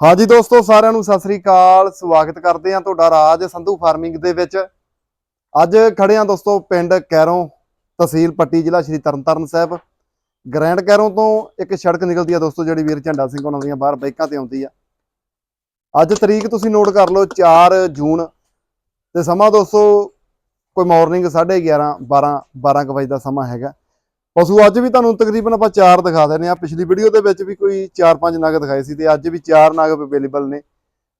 ਹਾਂਜੀ ਦੋਸਤੋ, ਸਾਰਿਆਂ ਨੂੰ ਸਤਿ ਸ੍ਰੀ ਅਕਾਲ। ਸਵਾਗਤ ਕਰਦੇ ਹਾਂ ਤੁਹਾਡਾ ਰਾਜ ਸੰਧੂ ਫਾਰਮਿੰਗ ਦੇ ਵਿੱਚ। ਅੱਜ ਖੜੇ ਹਾਂ ਦੋਸਤੋ, ਪਿੰਡ ਕੈਰੋਂ ਤਹਿਸੀਲ ਪੱਟੀ ਜ਼ਿਲ੍ਹਾ ਸ਼੍ਰੀ ਤਰਨਤਾਰਨ ਸਾਹਿਬ। ਗ੍ਰੈਂਡ ਕੈਰੋਂ ਤੋਂ ਇੱਕ ਸੜਕ ਨਿਕਲਦੀ ਆ ਦੋਸਤੋ, ਜਿਹੜੀ ਵੀਰ ਝੰਡਾ ਸਿੰਘ ਉਹਨਾਂ ਦੀਆਂ ਬਾਹਰ ਬਾਈਕਾਂ ਤੇ ਆਉਂਦੀ ਆ। ਅੱਜ ਤਰੀਕ ਤੁਸੀਂ ਨੋਟ ਕਰ ਲਓ 4 ਜੂਨ ਤੇ ਸਮਾਂ ਦੋਸਤੋ, ਕੋਈ ਮਾਰਨਿੰਗ 11:30 12 12 ਕੁ ਵਜੇ ਦਾ ਸਮਾਂ ਹੈਗਾ। ਪਸ਼ੂ ਅੱਜ ਵੀ ਤੁਹਾਨੂੰ ਤਕਰੀਬਨ ਆਪਾਂ ਚਾਰ ਦਿਖਾ ਦਿੰਦੇ ਆ ਪਿਛਲੀ ਵੀਡੀਓ ਦੇ ਵਿੱਚ ਵੀ ਕੋਈ 4-5 ਨਗ ਦਿਖਾਏ ਸੀ ਤੇ ਅੱਜ ਵੀ ਚਾਰ ਨਗ ਅਵੇਲੇਬਲ ਨੇ।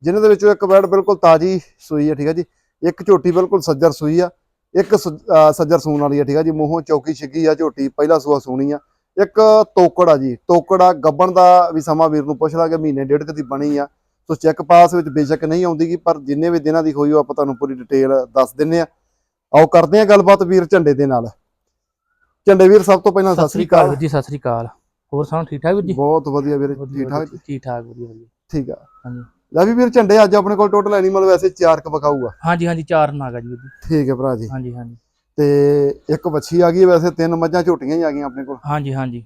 ਜਿਨ੍ਹਾਂ ਦੇ ਵਿੱਚੋਂ ਇੱਕ ਬੈਡ ਬਿਲਕੁਲ ਤਾਜੀ ਸੂਈ ਆ ਠੀਕ ਆ ਜੀ। ਇੱਕ ਝੋਟੀ ਬਿਲਕੁਲ ਸੱਜਰ ਸੂਈ ਆ। ਇੱਕ ਸ- ਸੱਜਰ ਸੂਣ ਵਾਲੀ ਆ ਠੀਕ ਆ ਜੀ। ਮੂੰਹੋਂ ਚੌਕੀ ਛਿੱਗੀ ਆ, ਝੋਟੀ ਪਹਿਲਾ ਸੂਆ ਸੂਣੀ ਆ। ਇੱਕ ਤੋਕੜ ਆ ਜੀ। ਤੋਕੜ ਆ, ਗੱਬਣ ਦਾ ਵੀ ਸਮਾਂ ਵੀਰ ਨੂੰ ਪੁੱਛ ਲਾਂਗੇ ਮਹੀਨੇ ਡੇਢ ਕੁ ਦੀ ਬਣੀ ਆ। ਸੋ ਚੈੱਕ ਪਾਸ ਵਿੱਚ ਬੇਸ਼ੱਕ ਨਹੀਂ ਆਉਂਦੀਗੀ ਪਰ ਜਿੰਨੇ ਵੀ ਦਿਨਾਂ ਦੀ ਹੋਈ ਉਹ ਆਪਾਂ ਤੁਹਾਨੂੰ ਪੂਰੀ ਡਿਟੇਲ ਦੱਸ ਦਿੰਨੇ ਆ। ਆਓ ਕਰਦੇ ਆ ਗੱਲਬਾਤ ਵੀਰ ਝੰਡੇ ਦੇ ਨਾਲ। ਝੰਡੇ ਵੀਰ ਸਭ ਤੋਂ ਪਹਿਲਾਂ ਸਤਿ ਸ੍ਰੀ ਅਕਾਲ ਵੀਰ ਜੀ ਸਤਿ ਸ੍ਰੀ ਅਕਾਲ। ਹੋਰ ਸੁਣਾਓ ਠੀਕ ਠਾਕ ਵੀਰ ਜੀ? ਬਹੁਤ ਵਧੀਆ ਵੀਰੇ ਠੀਕ ਠਾਕ ਠੀਕ ਠਾਕ ਵਧੀਆ ਵਧੀਆ। ਠੀਕ ਆ। ਹਾਂਜੀ। ਲੈ ਵੀ ਵੀਰ ਝੰਡੇ ਅੱਜ ਆਪਣੇ ਕੋਲ ਟੋਟਲ ਐਨੀਮਲ ਵੈਸੇ ਚਾਰ ਕ ਬਕਾਊ ਆ। ਹਾਂਜੀ ਹਾਂਜੀ ਚਾਰ ਨਾਗਾ ਜੀ ਠੀਕ ਹੈ ਭਰਾ ਜੀ। ਹਾਂਜੀ ਹਾਂਜੀ। ਤੇ ਇੱਕ ਵੱਛੀ ਆ ਗਈ ਵੈਸੇ ਤਿੰਨ ਮੱਝਾਂ ਝੋਟੀਆਂ ਹੀ ਆ ਗਈਆਂ ਆਪਣੇ ਕੋਲ। ਹਾਂਜੀ ਹਾਂਜੀ।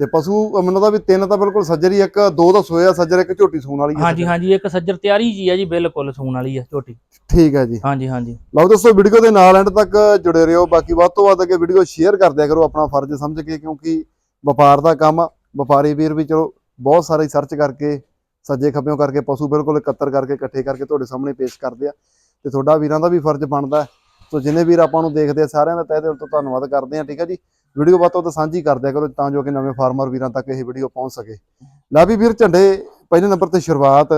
ਤੇ ਪਸ਼ੂ ਮੈਨੂੰ ਤਾਂ ਵੀ ਤਿੰਨ ਤਾਂ ਬਿਲਕੁਲ ਸੱਜਰ ਹੀ ਇੱਕ ਦੋ ਤਾਂ ਸੋਇਆ ਸੱਜਰ ਇੱਕ ਝੋਟੀ ਸੂਣ ਵਾਲੀ ਹੈ ਹਾਂਜੀ ਹਾਂਜੀ ਇੱਕ ਸੱਜਰ ਤਿਆਰੀ ਜੀ ਆ ਜੀ ਬਿਲਕੁਲ ਸੂਣ ਵਾਲੀ ਆ ਝੋਟੀ। ਠੀਕ ਹੈ ਜੀ। ਹਾਂਜੀ ਹਾਂਜੀ। ਲਓ ਦੋਸਤੋ ਵੀਡੀਓ ਦੇ ਨਾਲ ਐਂਡ ਤੱਕ ਜੁੜੇ ਰਹੋ। ਬਾਕੀ ਵੱਧ ਤੋਂ ਵੱਧ ਅੱਗੇ ਵੀਡੀਓ ਸ਼ੇਅਰ ਕਰ ਦਿਆ ਕਰੋ ਆਪਣਾ ਫਰਜ਼ ਸਮਝ ਕੇ ਕਿਉਂਕਿ ਵਪਾਰ ਦਾ ਕੰਮ ਆ। ਵਪਾਰੀ ਵੀਰ ਵੀ ਚਲੋ ਬਹੁਤ ਸਾਰੇ ਸਰਚ ਕਰਕੇ ਸੱਜੇ ਖੱਬਿਓਂ ਕਰਕੇ ਪਸ਼ੂ ਬਿਲਕੁਲ ਇਕੱਤਰ ਕਰਕੇ ਇਕੱਠੇ ਕਰਕੇ ਤੁਹਾਡੇ ਸਾਹਮਣੇ ਪੇਸ਼ ਕਰਦੇ ਆ। ਤੇ ਤੁਹਾਡਾ ਵੀਰਾਂ ਦਾ ਵੀ ਫਰਜ਼ ਬਣਦਾ। ਸੋ ਜਿੰਨੇ ਵੀਰ ਆਪਾਂ ਨੂੰ ਦੇਖਦੇ ਆ ਸਾਰਿਆਂ ਦਾ ਤਹਿ ਦਿਲ ਤੋਂ ਧੰਨਵਾਦ ਕਰਦੇ ਆ ਠੀਕ ਹੈ ਜੀ? ਵੀਡੀਓ ਵੱਧ ਤੋਂ ਵੱਧ ਸਾਂਝੀ ਕਰ ਦਿਆ ਕਰੋ, ਤਾਂ ਜੋ ਕਿ ਨਵੇਂ ਫਾਰਮਰ ਵੀਰਾਂ ਤੱਕ ਇਹ ਵੀਡੀਓ ਪਹੁੰਚ ਸਕੇ। ਲਾਬੀ ਵੀਰ ਝੰਡੇ, ਪਹਿਲੇ ਨੰਬਰ ਤੇ ਸ਼ੁਰੂਆਤ।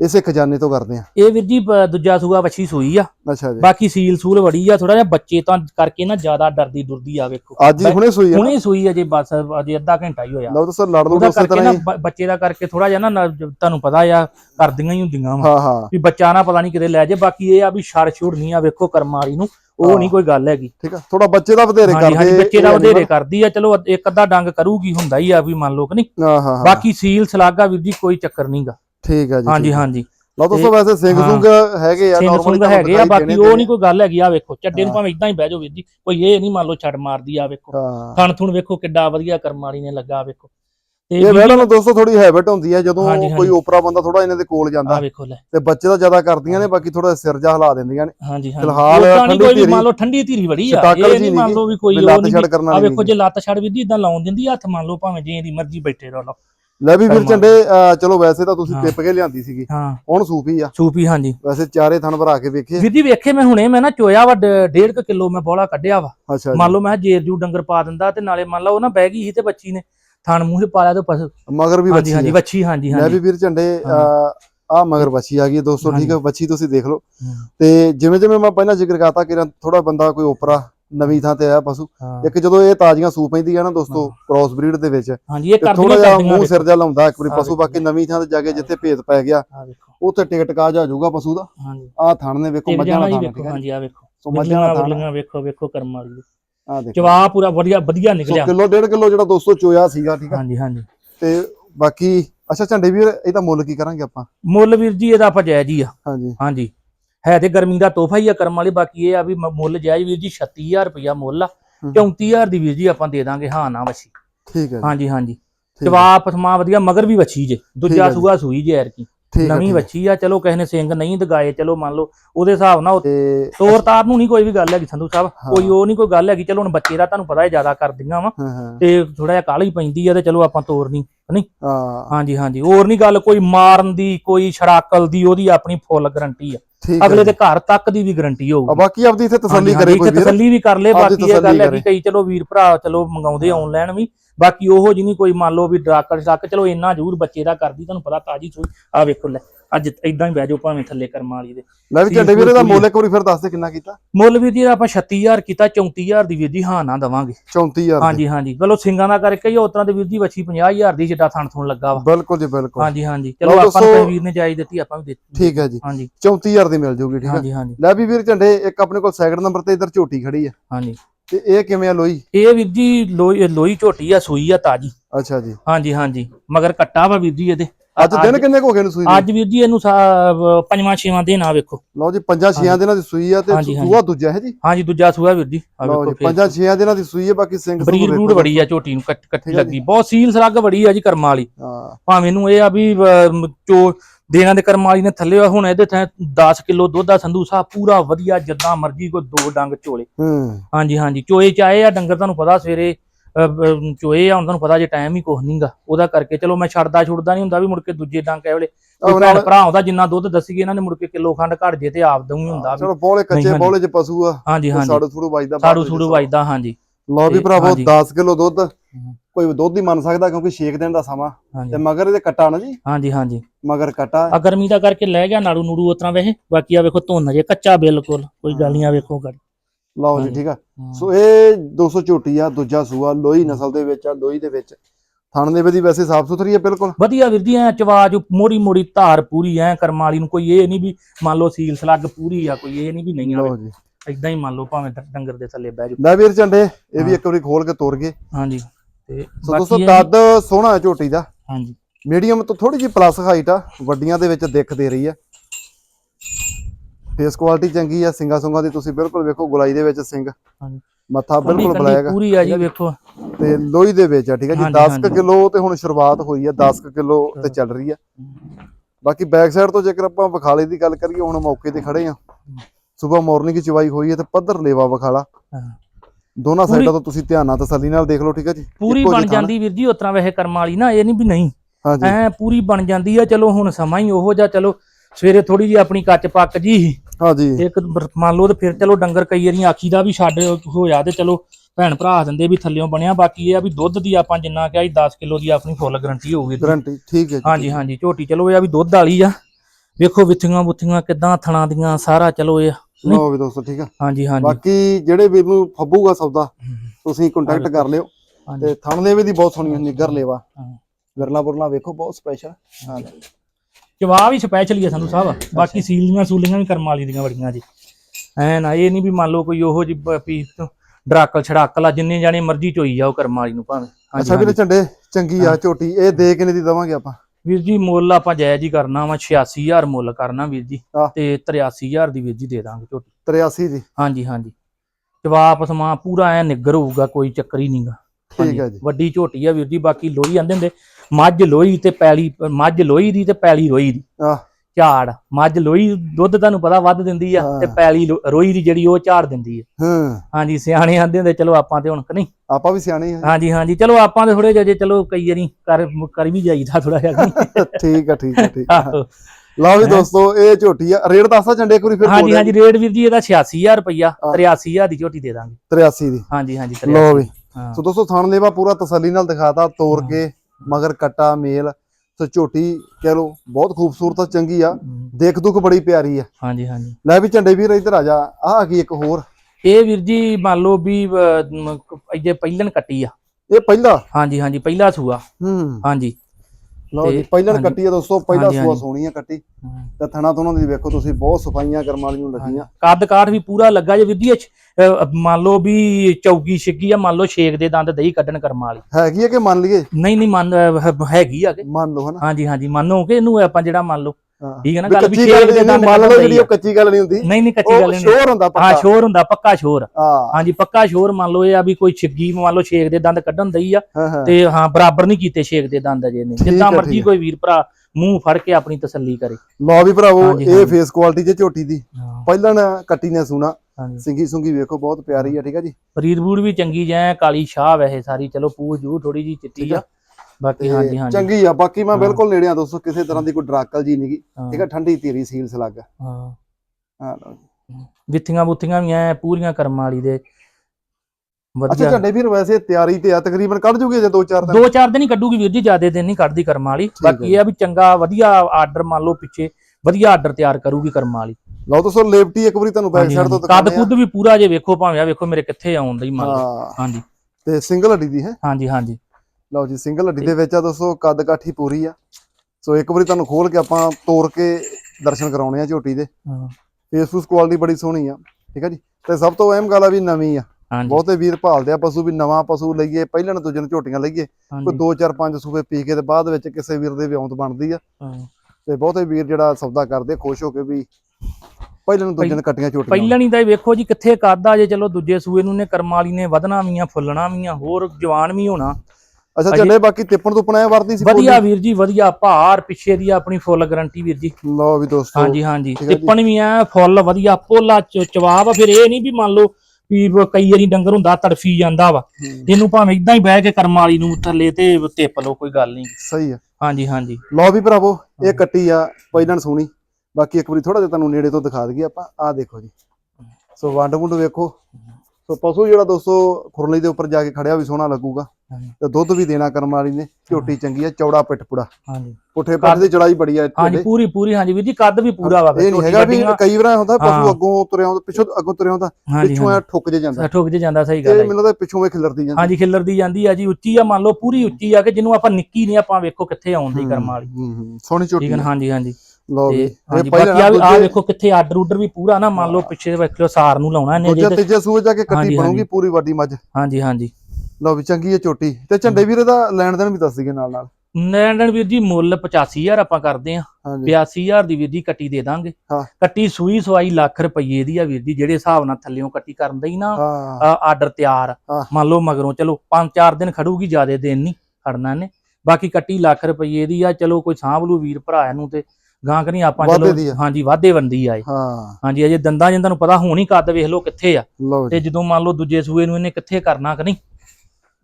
ਇਸੇ ਖਜ਼ਾਨੇ ਤੋਂ ਕਰਦੇ ਆ। ਇਹ ਵੀਰ ਜੀ ਬ- ਦੂਜਾ ਸੂਆ ਵੱਛੀ ਸੂਈ ਆ। ਅੱਛਾ ਜੀ। ਬਾਕੀ ਸੀਲ ਸੂਲ ਵੜੀ ਆ ਥੋੜਾ ਜਿਹਾ ਬੱਚੇ ਤਾਂ ਕਰਕੇ ਨਾ ਜ਼ਿਆਦਾ ਡਰਦੀ ਦੁਰਦੀ ਆ ਵੇਖੋ। ਅੱਜ ਹੀ ਹੁਣੇ ਸੂਈ ਆ? ਹੁਣੇ ਸੂਈ ਅਜੇ ਬਸ ਅਜੇ ਅੱਧਾ ਘੰਟਾ ਹੀ ਹੋਇਆ। ਲਓ ਦੋਸਤੋ ਲੜ ਲਓ ਉਹਦਾ ਉਸੇ ਕਰਕੇ ਤਰ੍ਹਾਂ ਹੀ। ਬ- ਬੱਚੇ ਦਾ ਕਰਕੇ ਥੋੜਾ ਜਿਹਾ ਨਾ ਨਾ ਤੁਹਾਨੂੰ ਪਤਾ ਆ ਕਰਦੀਆਂ ਹੀ ਹੁੰਦੀਆਂ ਵਾ। ਹਾਂ ਹਾਂ। ਵੀ ਬੱਚਾ ਨਾ ਪਤਾ ਨਹੀਂ ਕਿਤੇ ਲੈ ਜੇ ਬਾਕੀ ਇਹ ਆ ਵੀ ਛੜ ਛੁੜ ਨਹੀਂ ਆ ਵੇਖੋ ਕਰਮ ਵਾਲੀ ਨੂੰ ਹਾਂ। ਉਹ ਨਹੀਂ ਕੋਈ ਗੱਲ ਹੈਗੀ। ਠੀਕ ਆ ਥੋੜਾ ਬੱਚੇ ਦਾ ਵਧੇਰੇ ਹਾਂਜੀ ਹਾਂਜੀ ਕਰਦੇ ਬੱਚੇ ਦਾ ਵਧੇਰੇ ਕਰਦੀ ਆ ਚਲੋ ਅੱਧ- ਇੱਕ ਅੱਧਾ ਡੰਗ ਕਰੂਗੀ ਹੁੰਦਾ ਹੀ ਆ ਵੀ ਮੰਨ ਲਓ ਕਿ ਨਹੀਂ। ਹਾਂ ਹਾਂ ਹਾਂ। ਬਾਕੀ ਸੀਲ ਸਲਾਗਾ ਵੀਰ ਜੀ ਕੋਈ ਚੱਕਰ ਨਹੀਂਗਾ ਠੀਕ ਆ ਜੀ ਹਾਂਜੀ। ਹਾਂਜੀ। ਲਓ ਦੋਸਤੋ ਵੈਸੇ ਸਿੰਘ। ਸੁੰਗ ਹੈਗੇ ਆ ਸੁੰਗ ਤੁਹਾਨੂੰ ਹੈਗੇ ਆ ਬਾਕੀ ਉਹ ਤੇ- ਨਹੀਂ ਕੋਈ ਗੱਲ ਹੈਗੀ ਆ ਵੇਖੋ ਚੱਡੇ ਨੂੰ। ਭਾਵੇਂ ਇਦਾਂ ਹੀ ਬਹਿ ਜਾਓ ਵੀਰ ਜੀ ਕੋਈ ਇਹ ਨਹੀਂ ਮੰਨ ਲਓ ਛੱਡ ਮਾਰਦੀ ਆ ਵੇਖੋ। ਥਣ ਥੁਣ ਵੇਖੋ ਕਿੱਡਾ ਵਧੀਆ ਕਰਮ ਵਾਲੀ ਨੇ ਲੱਗਾ ਵੇਖੋ। ਤੇ ਇਹ ਵੈੜਾਂ ਨੂੰ ਦੋਸਤੋ ਥੋੜੀ ਹੈਬਿਟ ਹੁੰਦੀ ਹੈ ਜਦੋਂ ਕੋਈ। ਓਪਰਾ ਬੰਦਾ ਥੋੜਾ ਇਹਨਾਂ ਦੇ ਕੋਲ ਜਾਂਦਾ ਆ ਵੇਖੋ ਲੈ। ਤੇ ਬੱਚੇ ਤਾਂ ਜ਼ਿਆਦਾ ਕਰਦੀਆਂ ਨੇ ਬਾਕੀ ਥੋੜਾ ਸਿਰ ਜਾ ਹਿਲਾ ਦਿੰਦੀਆਂ ਨੇ। ਹਾਂਜੀ ਫਿਲਹਾਲ ਠੰਡੀ ਕੋਈ ਵੀ ਧੀਰੀ- ਮੰਨ ਲਓ ਠੰਡੀ ਧੀਰੀ ਵੜੀ ਆ ਇਹ ਨਹੀਂ ਮੰਨ ਲਓ ਵੀ ਕੋਈ ਵੀ ਉਹ ਨਹੀਂ ਆ ਵਾਲੀ ਵੇਖੋ ਜੇ ਲੱਤ ਛੜ ਜੀ ਇਦਾਂ ਲਾਉਣ ਦਿੰਦੀ ਹੱਥ ਮੰਨ ਲਓ ਭਾਵੇਂ ਜੇ ਦੀ ਮਰਜ਼ੀ ਬੈਠੇ ਰਹੋ ਲੈ ਵੀ ਵੀਰ ਝੰਡੇ ਚਲੋ ਵੈਸੇ ਤਾਂ ਤੁਸੀਂ। ਟਿੱਪ ਕੇ ਲਿਆਂਦੀ ਸੀਗੀ। ਹਾਂ। ਹੁਣ ਸੂਪੀ ਆ। ਸੂਪੀ ਹਾਂਜੀ। ਵੈਸੇ ਚਾਰੇ ਥਣ ਭਰਾ ਕੇ ਵੇਖੇ। ਵੀਰ ਜੀ ਵੇਖੇ ਮੈਂ ਹੁਣੇ ਮੈਂ ਨਾ ਚੋਇਆ ਵਾ ਡ- ਡੇਢ ਕੁ ਕਿਲੋ ਮੈਂ ਬੋਲਾ ਕੱਢਿਆ ਵਾ। ਮੰਨ ਲਓ ਮੈਂ ਜੇਰ ਜੂ ਡੰਗਰ ਪਾ ਦਿੰਦਾ ਤੇ ਨਾਲੇ ਮੰਨ ਲਓ ਉਹ ਨਾ ਬਹਿ ਗਈ ਸੀ ਤੇ ਬੱਚੀ ਨੇ ਥਣ ਮੂੰਹ 'ਚ ਪਾ ਲਿਆ ਤੇ ਪਸ ਮਗਰ ਵੀ ਬੱਚੀ ਹਾਂਜੀ ਬੱਚੀ ਹਾਂਜੀ ਲੈ ਹਾਂਜੀ। ਵੀ ਵੀਰ ਝੰਡੇ ਆ ਮਗਰ ਬੱਚੀ ਆ ਗਈ ਦੋਸਤੋ ਠੀਕ ਹੈ ਬੱਚੀ ਤੁਸੀਂ ਦੇਖ ਲਓ। ਤੇ ਜਿਵੇਂ ਜਿਵੇਂ ਮੈਂ ਪਹਿਲਾਂ ਜ਼ਿਕਰ ਕਰਤਾ ਕਿ ਥੋੜਾ ਬੰਦਾ ਕੋਈ ਓਪਰਾ ਨਵੀਂ ਥਾਂ ਤੇ ਆਇਆ ਪਸ਼ੂ। ਹਾਂ। ਇੱਕ ਜਦੋਂ ਇਹ ਤਾਜ਼ੀਆਂ ਸੂਪ ਪੈਂਦੀ ਆ ਨਾ ਦੋਸਤੋ। ਕ੍ਰਾਸ ਬਰੀਡ ਦੇ ਵਿੱਚ ਹਾਂਜੀ ਇਹ ਤੇ ਕਰਦੀਆਂ ਥੋੜਾ ਜਿਹਾ ਕਰਦੀਆਂ ਮੂੰਹ ਸਿਰ ਜਾ ਲਾਉਂਦਾ ਇੱਕ ਵਾਰੀ ਆ ਪਸ਼ੂ। ਬਾਕੀ ਨਵੀਂ ਥਾਂ ਤੇ ਜਾ ਕੇ ਜਿੱਥੇ ਭੇਦ ਪੈ ਗਿਆ ਆ ਵੇਖੋ ਉੱਥੇ ਟਿਕ ਟਕਾ ਜਾ ਜਾਊਗਾ ਪਸ਼ੂ ਦਾ? ਹਾਂਜੀ ਆਹ ਥਣ ਨੇ ਵੇਖੋ ਮੱਝਾਂ ਜਾਣਾ ਦਾ ਥਣ ਵੇਖੋ ਠੀਕ ਹੈ ਹਾਂਜੀ ਆ ਵੇਖੋ। ਸੋ ਮੱਝਾਂ ਦਾ ਥਣ। ਬੱਲੀਆਂ ਵੇਖੋ ਵੇਖੋ ਕਰਮ ਵਾਲੀ। ਆ ਦੇਖੋ। ਜਵਾਬ ਪੂਰਾ ਵਧੀਆ ਵਧੀਆ ਸੋ ਨਿਕਲਿਆ। ਕਿਲੋ ਡੇਢ ਕਿਲੋ ਜਿਹੜਾ ਦੋਸਤੋ ਚੋਇਆ ਸੀਗਾ ਠੀਕ ਹੈ ਹਾਂਜੀ ਹਾਂਜੀ। ਤੇ ਬਾਕੀ ਅੱਛਾ ਝੰਡੇ ਵੀਰ ਇਹਦਾ ਮੁੱਲ ਕੀ ਕਰਾਂਗੇ ਆਪਾਂ? ਮੁੱਲ ਵੀਰ ਜੀ ਇਹਦਾ ਆਪਾਂ ਜਾਇਜ਼ ਹੀ ਆ। ਹਾਂਜੀ। ਹਾਂਜੀ। ਹੈ ਤੇ ਗਰਮੀ ਦਾ ਤੋਹਫਾ ਹੀ ਆ ਕਰਮ ਵਾਲੀ ਬਾਕੀ ਇਹ ਆ ਵੀ ਮ- ਮੁੱਲ ਜਾਇਜ਼ ਵੀਰ ਜੀ 36000 ਰੁਪਇਆ ਮੁੱਲ ਆ ਹਮ। 34000 ਦੀ ਵੀਰ ਜੀ ਆਪਾਂ ਦੇ ਦਾਂਗੇ ਹਾਂ ਨਾ ਵਛੀ ਠੀਕ ਹੈ ਜੀ। ਹਾਂਜੀ ਹਾਂਜੀ। ਠੀਕ ਹੈ, ਜਵਾਬ ਪਸਮਾ ਵਧੀਆ ਮਗਰ ਵੀ ਵੱਛੀ ਜੇ ਠੀਕ ਦੂਜਾ ਹੈ ਜੀ। ਸੂਆ ਸੂਈ ਜੇ ਠੀਕ ਹੈ, ਨਵੀਂ ਠੀਕ ਹੈ। ਵੱਛੀ ਆ ਚਲੋ ਕਿਸੇ ਨੇ ਸਿੰਘ ਨਹੀਂ ਦਗਾਏ ਚਲੋ ਮੰਨ ਲਓ ਉਹਦੇ ਹਿਸਾਬ ਨਾਲ ਉਹ- ਤੇ ਤੋਰ ਤਾਰ ਨੂੰ ਨਹੀਂ ਕੋਈ ਵੀ ਗੱਲ ਹੈਗੀ ਸੰਧੂ ਸਾਹਿਬ। ਹਾਂ। ਕੋਈ ਉਹ ਨਹੀਂ ਕੋਈ ਗੱਲ ਹੈਗੀ ਚਲੋ ਹੁਣ ਬੱਚੇ ਦਾ ਤੁਹਾਨੂੰ ਪਤਾ ਹੈ ਜ਼ਿਆਦਾ ਕਰਦੀਆਂ ਵਾ ਹਾਂ ਹਾਂ। ਤੇ ਥੋੜਾ ਜਿਹਾ ਕਾਲੀ ਪੈਂਦੀ ਆ ਤੇ ਚਲੋ ਆਪਾਂ ਤੋਰ ਨਹੀਂ ਹਾਂ। ਹਾਂਜੀ ਹਾਂਜੀ। ਹੋਰ ਨਹੀਂ ਗੱਲ ਕੋਈ ਮਾਰਨ ਦੀ ਕੋਈ ਛੜਾਕਲ ਦੀ ਉਹਦੀ ਆਪਣੀ ਫੁੱਲ ਗਾਰੰਟੀ ਆ। ਹੈ ਅਗਲੇ। ਦੇ ਘਰ ਤੱਕ ਦੀ ਵੀ ਗਾਰੰਟੀ ਹੋਊਗੀ ਬਾਕੀ ਆਪਦੀ ਇੱਥੇ ਤਸੱਲੀ ਕਰੇ ਕੋਈ ਵੀਰ ਤਸੱਲੀ ਵੀ ਕਰ ਲੇ ਬਾਕੀ ਇਹ ਗੱਲ ਹੈ। ਕਿ ਕਈ ਚਲੋ ਵੀਰ ਭਰਾ ਚਲੋ ਮੰਗਾਉਂਦੇ। ਆਨਲਾਈਨ ਵੀ ਬਾਕੀ ਉਹੋ ਜਿਹੀ ਨਹੀਂ ਕੋਈ ਮੰਨ ਲਓ ਵੀ ਡਰਾਕਰ ਸ਼ੱਕ ਚਲੋ ਇੰਨਾ ਜ਼ਰੂਰ ਬੱਚੇ ਦਾ ਕਰਦੀ ਤੁਹਾਨੂੰ ਪਤਾ ਤਾਜੀ ਸੂਈ। ਆ ਵੇਖੋ ਲੈ ਅੱਜ ਇਦਾਂ ਹੀ ਬਹਿ ਜਾਓ ਭਾਵੇਂ ਥੱਲੇ ਕਰਮਾਂ ਵਾਲੀ ਦੇ। ਲੈ ਵੀ ਝੰਡੇ ਵੀਰ ਪੂਰੀ- ਮੁੱਲ ਇੱਕ ਵਾਰੀ ਫਿਰ ਦੱਸ ਦੇ ਕਿੰਨਾ ਕੀਤਾ? ਮੁੱਲ ਵੀਰ ਜੀ ਦਾ ਆਪਾਂ 36000 ਕੀਤਾ 34000 ਦੀ ਵੀਰ ਜੀ ਹਾਂ ਨਾ ਦਵਾਂਗੇ। 34000 ਹਾਂਜੀ ਹਾਂਜੀ। ਚਲੋ ਸਿੰਘਾਂ ਦਾ ਕਰਕੇ ਹੀ ਉਤਰਾਂ ਦੇ ਵੀਰ ਜੀ ਵੱਛੀ 50000 ਦੀ ਜਿੱਡਾ ਥਣ ਥੁਣ ਲੱਗਾ ਵਾ। ਬਿਲਕੁਲ ਜੀ ਬਿਲਕੁਲ। ਹਾਂਜੀ ਹਾਂਜੀ। ਚਲੋ ਆਪਾਂ ਨੂੰ ਵੀਰ ਨੇ ਜਾਇਜ਼ ਦਿੱਤੀ ਆਪਾਂ ਵੀ ਦਿੱਤੀ। ਠੀਕ ਹੈ ਜੀ। ਹਾਂਜੀ। 34000 ਦੀ ਮਿਲ ਜੂਗੀ ਠੀਕ ਹੈ। ਹਾਂਜੀ ਹਾਂਜੀ। ਲੈ ਵੀ ਵੀਰ ਝੰਡੇ ਇੱਕ ਆਪਣੇ ਕੋਲ ਸੈਕਿੰਡ ਨੰਬਰ ਤੇ ਇਧਰ ਝੋਟੀ ਖੜੀ ਹੈ। ਹਾਂਜੀ। ਤੇ ਇਹ ਕਿਵੇਂ ਆ ਲੋਈ? ਇਹ ਵੀਰ ਜੀ ਲੋਈ ਲੋਈ ਝੋਟੀ ਆ ਸੂਈ ਆ ਤਾਜੀ। ਅੱਛਾ ਜੀ। ਹਾਂਜੀ ਹਾਂਜੀ। ਮਗਰ ਕੱਟਾ ਵਾ ਵੀਰ ਜੀ ਇਹਦੇ। ਅੱਜ ਦਿਨ ਕਿੰਨੇ ਕੁ ਹੋ ਗਏ ਨੂੰ ਸੂਈ ਨੂੰ? ਅੱਜ ਵੀਰ ਜੀ ਇਹਨੂੰ ਪੰਜਵਾਂ ਛੇਵਾਂ ਦਿਨ ਆ ਵੇਖੋ। ਲਓ ਜੀ ਪੰਜਾਂ ਛੇਆਂ ਦਿਨਾਂ ਦੀ ਸੂਈ ਆ ਤੇ। ਸੂਆ ਦੂਜਾ ਹੈ ਜੀ? ਹਾਂਜੀ ਦੂਜਾ ਸੂਆ ਵੀਰ ਜੀ। ਆ ਵੇਖੋ ਪੰਜਾਂ ਛੇਆਂ ਦਿਨਾਂ ਦੀ ਸੂਈ ਹੈ ਬਾਕੀ ਸਿੰਘ ਸੁੰਘ ਬਰੀਡ ਵੇਖੋ ਬਰੂਡ ਬੜੀ ਆ ਝੋਟੀ ਨੂੰ ਕੱਟ ਕੱਟੀ ਲੱਗੀ। ਬਹੁਤ ਸੀਲ ਸਰੱਗ ਬੜੀ ਆ ਜੀ ਕਰਮਾਂ ਵਾਲੀ। ਹਾਂ। ਭਾਵੇਂ ਇਹਨੂੰ ਇਹ ਆ ਵੀ ਚੋ ਦੇਣਾ ਦੇ ਕਰਮਾਂ ਵਾਲੀ ਨੇ ਥੱਲੇ ਹੁਣ ਇਹਦੇ ਥੈ 10 ਕਿਲੋ ਦੁੱਧ ਦਾ ਸੰਧੂ ਸਾਹਿਬ ਪੂਰਾ ਵਧੀਆ ਜਿੱਦਾਂ ਮਰਜ਼ੀ ਕੋਈ ਦੋ ਡੰਗ ਝੋਲੇ ਹੂੰ। ਹਾਂਜੀ ਹਾਂਜੀ ਚੋਏ ਚਾਏ ਆ ਡੰਗਰ ਤੁਹਾਨੂੰ ਪਤਾ ਸਵੇਰੇ ਅਹ, ਅਹ, ਚੋਏ ਆ ਹੁਣ ਤੁਹਾਨੂੰ ਪਤਾ ਜੇ ਟਾਈਮ ਹੀ ਕੁਛ ਨਹੀਂਗਾ ਉਹਦਾ ਕਰਕੇ ਚਲੋ ਮੈਂ ਛੱਡਦਾ ਛੁੱਟਦਾ ਨਹੀਂ ਹੁੰਦਾ ਵੀ ਮੁੜ ਕੇ ਦੂਜੇ ਡੰਗ ਇਹ ਵੇਲੇ ਕੋਈ ਭੈਣ ਭਰਾ ਆਉਂਦਾ ਜਿੰਨਾ ਦੁੱਧ ਦੱਸੀਏ ਇਹਨਾਂ ਨੇ ਮੁੜ ਕੇ ਕਿਲੋ ਖੰਡ ਘੜ ਜੇ ਤੇ ਆਪ ਦਊਂ ਹੀ ਹੁੰਦਾ ਵੀ। ਚਲੋ ਬੋਲੇ ਕੱਚੇ ਹਾਂਜੀ। ਬੋਲੇ ਚ ਪਸ਼ੂ ਆ। ਹਾਂਜੀ ਹਾਂਜੀ। ਸਾੜੂ ਥੂੜੂ ਵੱਜਦਾ ਬਾਅਦ ਸਾੜੂ ਵਿੱਚ ਸੂੜੂ ਵੱਜਦਾ ਹਾਂਜੀ। ਲਓ ਵੀ ਭਰਾਵੋ ਹਾਂਜੀ। 10 ਕਿਲੋ ਦੁੱਧ ਕੋਈ ਦੁੱਧ ਹੀ ਮੰਨ ਸਕਦਾ ਕਿਉਂਕਿ 6 ਦਿਨ ਦਾ ਸਮਾਂ ਤੇ ਮਗਰ ਇਹਦੇ ਕੱਟਾ ਨਾ ਜੀ। ਹਾਂਜੀ ਹਾਂਜੀ। ਮਗਰ ਕੱਟਾ ਆ ਗਰਮੀ ਦਾ ਕਰਕੇ ਲੈ ਗਿਆ ਨਾੜੂ ਨੂੜੂ ਉਤਰਾ ਵੈਸੇ ਬਾਕੀ ਆ ਵੇਖੋ ਧੁੰਨ ਜੇ ਕੱਚਾ ਬਿਲਕੁਲ ਕੋਈ ਗੱਲ ਨਹੀਂ ਆ ਵੇਖੋ ਗੱਲ ਲਓ ਜੀ। ਠੀਕ ਆ। ਸੋ ਇਹ 200 ਝੋਟੀ ਆ ਦੂਜਾ ਸੂਆ ਲੋਹੀ ਨਸਲ ਦੇ ਵਿੱਚ ਆ ਲੋਹੀ ਦੇ ਵਿੱਚ। ਥਣ ਦੇ ਵਿੱਚ ਵੈਸੇ ਸਾਫ਼ ਸੁਥਰੀ ਆ ਬਿਲਕੁਲ। ਵਧੀਆ ਵੀਰ ਜੀ ਐ ਚਵਾਜ ਮੋੜੀ ਮੋੜੀ ਧਾਰ ਪੂਰੀ ਐ ਕਰਮ ਵਾਲੀ ਨੂੰ ਕੋਈ ਇਹ ਨਹੀਂ ਵੀ ਮੰਨ ਲਓ ਸੀਲ ਸਲੱਗ ਪੂਰੀ ਆ ਕੋਈ ਇਹ ਨਹੀਂ ਵੀ ਨਹੀਂ ਲਓ ਆਵੇ। ਜੀ। ਇਦਾਂ ਹੀ ਮੰਨ ਲਓ ਭਾਵੇਂ ਡ- ਡੰਗਰ ਦੇ ਥੱਲੇ ਬਹਿ ਜਾਓ। ਲੈ ਵੀਰ ਝੰਡੇ ਇਹ ਵੀ। ਇੱਕ ਵਾਰੀ ਖੋਲ ਕੇ ਤੋਰ ਗਏ। ਹਾਂਜੀ ਤੇ ਸੋ ਦੋਸਤੋ ਬਾਕੀ ਇਹ- ਕੱਦ ਸੋਹਣਾ ਹੈ ਝੋਟੀ ਦਾ। ਹਾਂਜੀ। ਮੀਡੀਅਮ ਤੋਂ ਥੋੜੀ ਜਿਹੀ ਪਲੱਸ ਹਾਈਟ ਆ ਵੱਡੀਆਂ ਦੇ ਵਿੱਚ ਦਿੱਖ ਦੇ ਰਹੀ ਆ। ਫੇਸ ਕੁਆਲਿਟੀ ਚੰਗੀ ਆ ਸਿੰਗਾ ਸੁੰਗਾ ਦੀ ਤੁਸੀਂ ਬਿਲਕੁਲ ਵੇਖੋ ਗੁਲਾਈ ਦੇ ਵਿੱਚ ਸਿੰਘ ਹਾਂਜੀ। ਮੱਥਾ ਬਿਲਕੁਲ ਬਲਾਏਗਾ ਪੂਰੀ ਆ ਜੀ ਵੇਖੋ। ਤੇ ਲੋਹੀ ਦੇ ਵਿੱਚ ਆ ਠੀਕ ਹੈ ਜੀ ਹਾਂਜੀ, 10 ਹਾਂਜੀ। ਕਿਲੋ ਤੇ ਹੁਣ ਸ਼ੁਰੂਆਤ ਹੋਈ ਆ 10 ਕਿਲੋ ਤੇ ਚੱਲ ਰਹੀ ਆ। ਬਾਕੀ ਬੈਕ ਸਾਈਡ ਤੋਂ ਜੇਕਰ ਆਪਾਂ ਵਿਖਾਲੇ ਦੀ ਗੱਲ ਕਰੀਏ ਹੁਣ ਮੌਕੇ ਤੇ ਖੜੇ ਆ। ਸਵੇਰ ਮਾਰਨਿੰਗ ਚਵਾਈ ਹੋਈ ਹੈ ਤੇ ਪੱਧਰ ਲੇਵਾ ਵਿਖਾਲਾ। ਹਾਂ। ਦੋਨਾਂ ਸਾਈਡਾਂ ਤੋਂ ਤੁਸੀਂ ਧਿਆਨ ਨਾਲ ਤਸੱਲੀ ਨਾਲ ਦੇਖ ਲਓ ਠੀਕ ਹੈ ਜੀ? ਪੂਰੀ ਬਣ ਜਾਂਦੀ ਵੀਰ ਜੀ ਉਤਰਾ ਵੈਸੇ ਕਰਮ ਵਾਲੀ ਨਾ ਇਹ ਨਹੀਂ ਵੀ ਨਹੀਂ। ਐ ਪੂਰੀ ਬਣ ਜਾਂਦੀ ਆ ਚਲੋ ਹੁਣ ਸਮਾਂ ਹੀ ਉਹੋ ਜਿਹਾ ਚਲੋ ਸਵੇਰੇ ਥੋੜੀ ਜੀ ਆਪਣੀ ਕੱਚ ਪੱਕ ਜੀ। ਹਾਂਜੀ। ਇੱਕ ਮੰਨ ਲਓ ਤੇ ਫਿਰ ਚਲੋ ਡੰਗਰ ਕਈ ਵਾਰੀ ਆਖੀ ਦਾ ਵੀ ਛੱਡ ਹੋਇਆ ਤੇ ਚਲੋ ਭੈਣ ਭਰਾ ਦਿੰਦੇ ਵੀ ਥੱਲਿਓਂ ਬਣਿਆ ਬਾਕੀ ਇਹ ਆ ਵੀ ਦੁੱਧ ਦੀ ਆਪਾਂ ਜਿੰਨਾ ਕਿਹਾ ਸੀ 10 ਕਿਲੋ ਦੀ ਆਪਣੀ ਫੁੱਲ ਗਰੰਟੀ ਹੋਊਗੀ। ਗਰੰਟੀ ਠੀਕ ਹੈ ਜੀ ਹਾਂਜੀ ਹਾਂਜੀ ਝੋਟੀ ਚਲੋ ਇਹ ਆ ਵੀ ਦੁੱਧ ਵਾਲੀ ਆ। ਵੇਖੋ ਵਿੱਥੀਆਂ ਬੁੱਥੀਆਂ ਕਿਦਾਂ ਥਣਾ ਦੀਆਂ ਸਾਰਾ ਚਲੋ ਇਹ ਲਓ ਵੀ ਦੋਸਤੋ ਠੀਕ ਆ? ਹਾਂਜੀ ਹਾਂਜੀ। ਬਾਕੀ ਜਿਹੜੇ ਵੀਰ ਨੂੰ ਫੱਬੂਗਾ ਸੌਦਾ ਤੁਸੀਂ ਕੰਟੈਕਟ ਕਰ ਲਿਓ। ਤੇ ਥਣ ਦੇ ਵੀ ਦੀ ਬਹੁਤ ਸੋਹਣੀ ਨਿੱਗਰ ਲੇਵਾ। ਵਿਰਲਾ ਬੁਰਲਾ ਵੇਖੋ ਬਹੁਤ ਸਪੈਸ਼ਲ ਹਾਂ। ਜਵਾਬ ਹੀ ਸਪੈਸ਼ਲ ਹੀ ਆ ਸਾਨੂੰ ਸਾਹਿਬ ਬਾਕੀ ਸੀਲੀਆਂ ਸੂਲੀਆਂ ਵੀ ਕਰਮ ਵਾਲੀ ਦੀਆਂ ਬੜੀਆਂ ਜੀ। ਐ ਨਾ ਇਹ ਨਹੀਂ ਵੀ ਮੰਨ ਲਓ ਕੋਈ ਉਹੋ ਜਿਹੀ ਪੀਸ ਡਰਾਕਲ ਛੜਾਕਲ ਆ ਜਿੰਨੇ ਜਾਣੇ ਮਰਜ਼ੀ ਚੋਈ ਜਾਓ ਕਰਮ ਵਾਲੀ ਨੂੰ ਭਾਵੇਂ। ਅੱਛਾ ਵੀਰੇ। ਝੰਡੇ ਚੰਗੀ ਆ ਝੋਟੀ ਇਹ ਦੇ ਕਿੰਨੇ ਦੀ ਦਵਾਂਗੇ ਆਪਾਂ? ਵੀਰ ਜੀ ਮੁੱਲ ਆਪਾਂ ਜਾਇਜ਼ ਹੀ ਕਰਨਾ ਵਾ 86000 ਮੁੱਲ ਕਰਨਾ ਵੀਰ ਜੀ। ਤੇ 83000 ਦੀ ਵੀਰ ਜੀ ਦੇ ਦਾਂਗੇ ਝੋਟੀ। 83 ਦੀ? ਹਾਂਜੀ ਹਾਂਜੀ। ਜਵਾਬ ਸਮਾਂ ਪੂਰਾ ਐ ਨਿੱਗਰ ਹੋਊਗਾ ਕੋਈ ਚੱਕਰ ਹੀ ਨਹੀਂਗਾ ਠੀਕ ਹੈ ਜੀ। ਵੱਡੀ ਝੋਟੀ ਆ ਵੀਰ ਜੀ ਬਾਕੀ ਲੋਹੀ ਆਂਦੇ ਹੁੰਦੇ ਮੱਝ ਲੋਹੀ ਤੇ ਪੈਲੀ ਮੱਝ ਲੋਹੀ ਦੀ ਤੇ ਪੈਲੀ ਰੋਈ ਦੀ। ਆਹ ਝਾੜ ਮੱਝ ਲੋਹੀ ਦੁੱਧ ਤੁਹਾਨੂੰ ਪਤਾ ਵੱਧ ਦਿੰਦੀ ਆ। ਤੇ ਪੈਲੀ ਰੋਈ ਦੀ ਜਿਹੜੀ ਉਹ ਝਾੜ ਦਿੰਦੀ ਆ। ਹਾਂ। ਹਾਂਜੀ ਸਿਆਣੇ ਆਂਦੇ ਹੁੰਦੇ ਚਲੋ ਆਪਾਂ ਤੇ ਹੁਣ ਨਹੀਂ? ਆਪਾਂ ਵੀ ਸਿਆਣੇ ਆ। ਹਾਂਜੀ ਹਾਂਜੀ ਚਲੋ ਆਪਾਂ ਤੇ ਥੋੜੇ ਜਿਹੇ ਚਲੋ ਕਈ ਵਾਰੀ ਕਰ ਕਰ ਵੀ ਜਾਈਦਾ ਥੋੜਾ ਜਿਹਾ। ਠੀਕ ਆ ਠੀਕ ਆ ਠੀਕ ਆ। ਲਓ ਵੀ? ਦੋਸਤੋ ਇਹ ਝੋਟੀ ਆ। ਰੇਟ ਦੱਸਾ ਝੰਡੇ ਇੱਕ ਵਾਰੀ ਫਿਰ ਹਾਂਜੀ ਹਾਂਜੀ ਰੇਟ ਵੀਰ ਜੀ ਇਹਦਾ 86000 ਰੁਪਇਆ ਹਾਂ। 83000 ਦੀ ਝੋਟੀ ਦੇ ਦਾਂਗੇ। 83 ਦੀ। ਹਾਂਜੀ ਹਾਂਜੀ ਲਓ 83 ਵੀ ਸੋ ਦੋਸਤੋ ਥਣ ਲੇਵਾ ਪੂਰਾ ਤਸੱਲੀ ਨਾਲ ਦਿਖਾਤਾ ਤੋੜ ਹਾਂ। ਕੇ ਮਗਰ ਕੱਟਾ ਮੇਲ। ਸੋ ਝੋਟੀ ਕਹਿ ਲੋ ਬਹੁਤ ਖੂਬਸੂਰਤ ਆ ਚੰਗੀ ਆ। ਦੇਖ ਦੁਖ ਬੜੀ ਪਿਆਰੀ ਆ। ਹਾਂਜੀ ਹਾਂਜੀ। ਲੈ ਵੀ ਝੰਡੇ ਵੀਰ ਇੱਧਰ ਆ ਜਾ। ਆਹ ਆ ਗਈ ਇੱਕ ਹੋਰ। ਇਹ ਵੀਰ ਜੀ ਮੰਨ ਲਓ ਵੀ ਅਜੇ ਪਹਿਲਣ ਕੱਟੀ ਆ। ਇਹ ਪਹਿਲਾ? ਹਾਂਜੀ ਹਾਂਜੀ ਪਹਿਲਾ ਸੂਆ। ਹੂੰ। ਹਾਂਜੀ। ਲਓ ਜੀ ਹਾਂਜੀ। ਕੱਟੀ ਆ ਦੋਸਤੋ ਪਹਿਲਾ ਸੂਆ। ਸੋਹਣੀ ਆ ਕੱਟੀ। ਤੇ ਥਣਾ ਤੋਂ ਦੀ ਵੇਖੋ ਤੁਸੀਂ ਬਹੁਤ ਸਫਾਈਆਂ ਕਰਮ ਵਾਲੀਆਂ ਲੱਗੀਆਂ। ਕੱਦ ਕਾਠ ਵੀ ਪੂਰਾ ਲੱਗਾ ਜੇ ਅਹ, ਮੰਨ ਲਓ ਵੀ ਚੌਗੀ ਛਿੱਗੀ ਆ ਮੰਨ ਲਓ ਛੇਕ ਦੇ ਦੰਦ ਦਹੀਂ ਕੱਢਣ ਕਰਮਾਂ ਵਾਲੀ। ਹੈਗੀ ਆ ਕਿ ਮੰਨ ਲਈਏ? ਨਹੀਂ ਨਹੀਂ ਮੰਨ ਹੈਗੀ ਆ ਕਿ? ਮੰਨ ਲਓ ਹਨਾ? ਹਾਂਜੀ ਹਾਂਜੀ ਮੰਨੋ ਕਿ ਇਹਨੂੰ ਆਪਾਂ ਜਿਹੜਾ ਮੰਨ ਲਓ ਠੀਕ ਹੈ ਨਾ? ਗੱਲ ਵੀ ਗੱਲ ਦੇ ਮੰਨ ਲਓ ਜਿਹੜੀ ਉਹ ਕੱਚੀ ਗੱਲ ਨਹੀਂ ਹੁੰਦੀ। ਨਹੀਂ ਨਹੀਂ ਕੱਚੀ ਗੱਲ ਨਹੀਂ ਸ਼ੋਰ ਹੁੰਦਾ ਹਾਂ ਪੱਕਾ। ਸ਼ੋਰ ਹੁੰਦਾ ਪੱਕਾ ਸ਼ੋਰ। ਹਾਂ। ਹਾਂਜੀ ਪੱਕਾ ਸ਼ੋਰ ਮੰਨ ਲਓ ਇਹ ਆ ਵੀ ਕੋਈ ਛਿੱਗੀ ਮੰਨ ਲਓ ਛੇਕ ਦੇ ਦੰਦ ਕੱਢਣ ਦਈ ਆ ਹਾਂ ਹਾਂ। ਤੇ ਹਾਂ ਬਰਾਬਰ ਨਹੀਂ ਕੀਤੇ ਛੇਕ ਦੇ ਦੰਦ ਅਜੇ ਨੇ ਜਿੱਦਾਂ ਹੈ, ਮਰਜ਼ੀ ਕੋਈ ਵੀਰ ਭਰਾ ਮੂੰਹ ਫੜ ਕੇ ਆਪਣੀ ਤਸੱਲੀ ਕਰੇ। ਲਓ ਵੀ ਭਰਾਵੋ ਇਹ। ਫੇਸ ਕੁਆਲਿਟੀ ਜੇ ਝੋਟੀ ਦੀ। ਹਾਂ। ਪਹਿਲਣ ਕੱਟੀ ਨੇ ਸੁਣਾ। ਸਿੰਗੀ ਸੁੰਗੀ ਵੇਖੋ ਬਹੁਤ ਪਿਆਰੀ ਆ ਠੀਕ ਆ ਜੀ। ਫਰੀਦ ਬੂੜ ਵੀ ਚੰਗੀ ਜੈ ਕਾਲੀ ਸ਼ਾਹ ਵੈਸੇ ਸਾਰੀ। ਚਲੋ ਪੂਛ ਜੂ ਥੋੜੀ ਜੀ ਚਿੱਟੀ ਆ। ਬਾਕੀ ਹਾਂਜੀ ਹਾਂਜੀ। ਚੰਗੀ ਆ ਬਾਕੀ ਮੈਂ। ਬਿਲਕੁਲ ਨੇੜੇ ਆ ਦੋਸਤੋ ਕਿਸੇ ਤਰ੍ਹਾਂ ਦੀ ਕੋਈ ਡਰਾਕਲ ਜੀ ਨਹੀਂਗੀ ਠੀਕ ਆ ਠੰਡੀ ਤੇਰੀ ਸੀਲ ਸਲੱਗ। ਹਾਂ। ਹਾਂ। ਵਿੱਥੀਆਂ ਬੁੱਥੀਆਂ ਵੀ ਐ ਪੂਰੀਆਂ ਕਰਮਾਂ ਵਾਲੀ ਦੇ। ਅੱਛਾ ਝੰਡੇ ਵੀਰ ਵੈਸੇ ਤਿਆਰੀ ਤੇ ਆ ਤਕਰੀਬਨ ਕੱਢ ਜੂਗੇ ਜੇ ਦੋ ਚਾਰ ਦਿਨ? ਦੋ ਚਾਰ ਦਿਨ ਹੀ ਕੱਢੂਗੀ ਵੀਰ ਜੀ ਜਿਆਦੇ ਦਿਨ ਨਹੀਂ ਕੱਢਦੀ ਕਰਮਾਂ ਵਾਲੀ। ਬਾਕੀ ਇਹ ਆ ਵੀ ਚੰਗਾ ਵਧੀਆ ਆਰਡਰ ਮੰਨ ਲਓ ਪਿੱਛੇ ਵਧੀਆ ਆਰਡਰ ਤਿਆਰ ਕਰੂਗੀ ਕਰਮਾਂ ਵਾਲੀ। ਲਓ ਦੋਸਤੋ ਲੇਵਟੀ ਇੱਕ ਵਾਰੀ ਤੁਹਾਨੂੰ ਬੈਕ ਸਾਈਡ ਤੋਂ। ਕੱਦ ਕੁੱਦ ਵੀ ਪੂਰਾ ਜੇ ਵੇਖੋ ਭਾਵੇਂ ਆ ਵੇਖੋ ਮੇਰੇ ਕਿੱਥੇ ਆਉਣ ਦੀ ਮੰਨ ਹਾਂਜੀ। ਤੇ ਸਿੰਗਲ ਹੱਡੀ ਦੀ ਹੈ? ਹਾਂਜੀ ਹਾਂਜੀ। ਲਓ ਜੀ ਸਿੰਗਲ ਹੱਡੀ ਦੇ ਵਿੱਚ ਆ ਦੋਸਤੋ ਕੱਦ ਕਾਠੀ ਪੂਰੀ ਆ। ਸੋ ਇੱਕ ਵਾਰੀ ਤੁਹਾਨੂੰ ਖੋਲ ਕੇ ਆਪਾਂ ਤੋੜ ਕੇ ਦਰਸ਼ਨ ਕਰਾਉਣੇ ਆ ਝੋਟੀ ਦੇ। ਹਾਂ, ਫੇਸਬੁੱਕ ਕੁਆਲਿਟੀ ਬੜੀ ਸੋਹਣੀ ਆ ਠੀਕ ਆ ਜੀ? ਤੇ ਸਭ ਤੋਂ ਅਹਿਮ ਗੱਲ ਆ ਵੀ ਨਵੀਂ ਆ। ਬਹੁਤੇ ਵੀਰ ਭਾਲਦੇ ਆ ਪਸ਼ੂ ਵੀ ਨਵਾਂ ਪਸ਼ੂ ਲਈਏ ਪਹਿਲਾਂ ਨੂੰ ਦੂਜੇ ਨੂੰ ਝੋਟੀਆਂ ਲਈਏ। ਕੋਈ ਹਾਂਜੀ 2 4 5 ਸੂਬੇ ਪੀ ਕੇ ਤੇ ਬਾਅਦ ਵਿੱਚ ਕਿਸੇ ਵੀਰ ਦੇ ਵਿਉਂਤ ਬਣਦੀ ਆ। ਹਾਂ। ਤੇ ਬਹੁਤੇ ਵੀਰ ਜਿਹੜਾ ਸੌਦਾ ਕਰਦੇ ਖੁਸ਼ ਹੋ ਕੇ ਵੀ ਪਹਿਲਾਂ ਨੂੰ ਦੂਜੇ ਨੂੰ ਕੱਟੀਆਂ ਝੋਟੀਆਂ ਪਹਿਲਾਂ ਨਹੀਂ ਤਾਂ ਇਹ ਵੇਖੋ ਜੀ ਕਿੱਥੇ ਕਾਦਾ ਜੇ ਚਲੋ ਦੂਜੇ ਸੂਏ ਨੂੰ ਨੇ ਕਰਮ ਵਾਲੀ ਨੇ ਵਧਣਾ ਵੀ ਆ ਫੁੱਲਣਾ ਵੀ ਆ ਹੋਰ ਜਵਾਨ ਵੀ ਹੋਣਾ। ਅੱਛਾ ਚੱਲੇ ਬਾਕੀ ਤਿੱਪਣ ਤੁਪਣਾ ਇਹ ਵਰਦੀ ਸੀ ਵਧੀਆ ਵੀਰ ਜੀ ਵਧੀਆ ਭਾਰ ਪਿੱਛੇ ਦੀ ਆਪਣੀ ਫੁੱਲ ਗਾਰੰਟੀ ਵੀਰ ਜੀ? ਲਓ ਵੀ ਦੋਸਤੋ ਹਾਂਜੀ ਹਾਂਜੀ। ਟਿੱਪਣ ਵੀ ਆ ਫੁੱਲ ਵਧੀਆ ਪੋਲਾ ਚਵਾਬ ਆ ਫਿਰ ਇਹ ਨਹੀਂ ਵੀ ਮੰਨ ਲਓ ਵੀ ਕਈ ਵਾਰੀ ਡੰਗਰ ਹੁੰਦਾ ਤੜਫੀ ਜਾਂਦਾ ਵਾ। ਇਹਨੂੰ ਭਾਵੇਂ ਇਦਾਂ ਹੀ ਬਹਿ ਕੇ ਕਰਮ ਵਾਲੀ ਨੂੰ ਥੱਲੇ ਤੇ ਟਿੱਪ ਲਓ ਕੋਈ ਗੱਲ ਨਹੀਂ। ਸਹੀ ਆ। ਹਾਂਜੀ ਹਾਂਜੀ। ਲਓ ਵੀ ਭਰਾਵੋ ਇਹ ਕੱਟੀ ਆ ਪਹਿਲਾਂ ਸੁਣੀ। ਬਾਕੀ ਇੱਕ ਵਾਰੀ ਥੋੜਾ ਜਿਹਾ ਤੁਹਾਨੂੰ ਨੇੜੇ ਤੋਂ ਦਿਖਾ ਦਈਏ ਆਪਾਂ ਆਹ ਦੇਖੋ ਜੀ। ਸੋ ਵੰਡ ਵੁੰਡ ਵੇਖੋ। ਸੋ ਪਸ਼ੂ ਜਿਹੜਾ ਦੋਸਤੋ ਖੁਰਲੀ ਦੇ ਉੱਪਰ ਜਾ ਕੇ ਖੜਿਆ ਵੀ ਸੋਹਣਾ ਲੱਗੂਗਾ। ਤੇ ਦੁੱਧ ਵੀ ਦੇਣਾ ਕਰਮ ਵਾਲੀ ਨੇ ਝੋਟੀ ਚੰਗੀ ਆ ਚੌੜਾ ਪਿੱਠ ਪੁੜਾ ਹਾਂਜੀ। ਪੁੱਠੇ ਪੱਟ ਦੀ ਚੜਾਈ ਬੜੀ ਆ ਹਾਂਜੀ ਪੂਰੀ ਪੂਰੀ ਹਾਂਜੀ ਵੀਰ ਜੀ ਕੱਦ ਵੀ ਪੂਰਾ ਵਾ ਇਹ ਨਹੀਂ ਹੈਗਾ ਵੀ ਕਈ ਵਾਰ ਹੁੰਦਾ ਪਸ਼ੂ। ਅੱਗੋਂ ਤੁਰਿਆ ਹੁੰਦਾ ਪਿੱਛੋਂ ਅੱਗੋਂ ਤੁਰਿਆ ਹੁੰਦਾ ਪਿੱਛੋਂ ਆ ਠੁੱਕ ਜੇ ਜਾਂਦਾ। ਠੁੱਕ ਜੇ ਜਾਂਦਾ ਸਹੀ ਤੇ ਗੱਲ ਹੈ ਮੈਨੂੰ ਲੱਗਦਾ ਪਿੱਛੋਂ ਵੇ ਖਿਲਰਦੀ ਜਾਂਦੀ। ਹਾਂਜੀ ਖਿੱਲਰਦੀ ਜਾਂਦੀ ਆ ਜੀ ਉੱਚੀ ਆ ਮੰਨ ਲਓ ਪੂਰੀ ਉੱਚੀ ਆ ਕਿ ਜਿਹਨੂੰ ਆਪਾਂ ਨਿੱਕੀ ਨਹੀਂ ਆਪਾਂ ਵੇਖੋ ਕਿੱਥੇ ਆਉਂਦੀ ਕਰਮ ਵਾਲੀ। ਹੂੰ ਹੂੰ ਸੋਹਣੀ ਝੋਟੀ ਠੀਕ ਹੈ। ਹਾਂਜੀ ਹਾਂਜੀ। ਲਓ ਵੀ ਤੇ ਇਹ ਪਹਿਲਾਂ ਆ ਵੇਖੋ ਕਿੱਥੇ ਆਰਡਰ ਉਡਰ ਵੀ ਪੂਰਾ ਨਾ ਮੰਨ ਲਓ ਪਿੱਛੇ ਵੇਖਿਓ ਸਾਰ ਨੂੰ ਲਾਉਣਾ ਇਹਨੇ ਜੇ ਤੀਜੇ ਸੂਏ ਜਾ ਕੇ ਕੱਟੀ ਬਣੂਗੀ। ਪੂਰੀ ਵੱਡੀ ਮੱਝ। ਹਾਂਜੀ ਹਾਂਜੀ। ਲਓ ਵੀ ਚੰਗੀ ਹੈ ਝੋਟੀ ਤੇ ਝੰਡੇ ਵੀਰੇ ਦਾ ਲੈਣ ਦੇਣ ਵੀ ਦੱਸ ਦਈਏ ਨਾਲ ਨਾਲ ਨੈਂਡਨ ਵੀਰ ਜੀ ਮੁੱਲ 85000 ਆਪਾਂ ਕਰਦੇ ਆ ਹਾਂਜੀ। 82000 ਦੀ ਵੀਰ ਜੀ ਕੱਟੀ ਦੇ ਦਾਂਗੇ। ਕੱਟੀ ਸੂਈ ਸਵਾਈ ਲੱਖ ਰੁਪਏ ਦੀ ਆ ਵੀਰ ਜੀ ਜਿਹੜੇ ਹਿਸਾਬ ਨਾਲ ਥੱਲਿਓਂ ਕੱਟੀ ਕਰਨ ਦਈ ਨਾ ਆਰਡਰ ਤਿਆਰ। ਮੰਨ ਲਓ ਮਗਰੋਂ ਚਲੋ 5-4 ਦਿਨ ਖੜੂਗੀ ਜਿਆਦੇ ਦਿਨ ਨਹੀਂ ਖੜਨਾ ਨੇ ਬਾਕੀ ਕੱਟੀ ਲੱਖ ਰੁਪਏ ਦੀ ਆ ਚਲੋ ਕੋਈ ਸਾਂਭ ਲੂ ਵੀਰ ਭਰਾ ਨੂੰ ਤੇ ਗਾਂ ਕਰੀ ਆਪਾਂ ਚਲੋ। ਹਾਂਜੀ ਵਾਧੇ ਬੰਦੀ ਆ ਇਹ। ਹਾਂ। ਹਾਂਜੀ ਅਜੇ ਦੰਦਾਂ ਜਿੰਦਾਂ ਨੂੰ ਪਤਾ ਹੋਣੀ ਕੱਦ ਵੇਖ ਲਓ ਕਿੱਥੇ ਆ। ਤੇ ਜਦੋਂ ਮੰਨ ਲਓ ਦੂਜੇ ਸੂਏ ਨੂੰ ਇਹਨੇ ਕਿੱਥੇ ਕਰਨਾ ਕਿ ਨਹੀਂ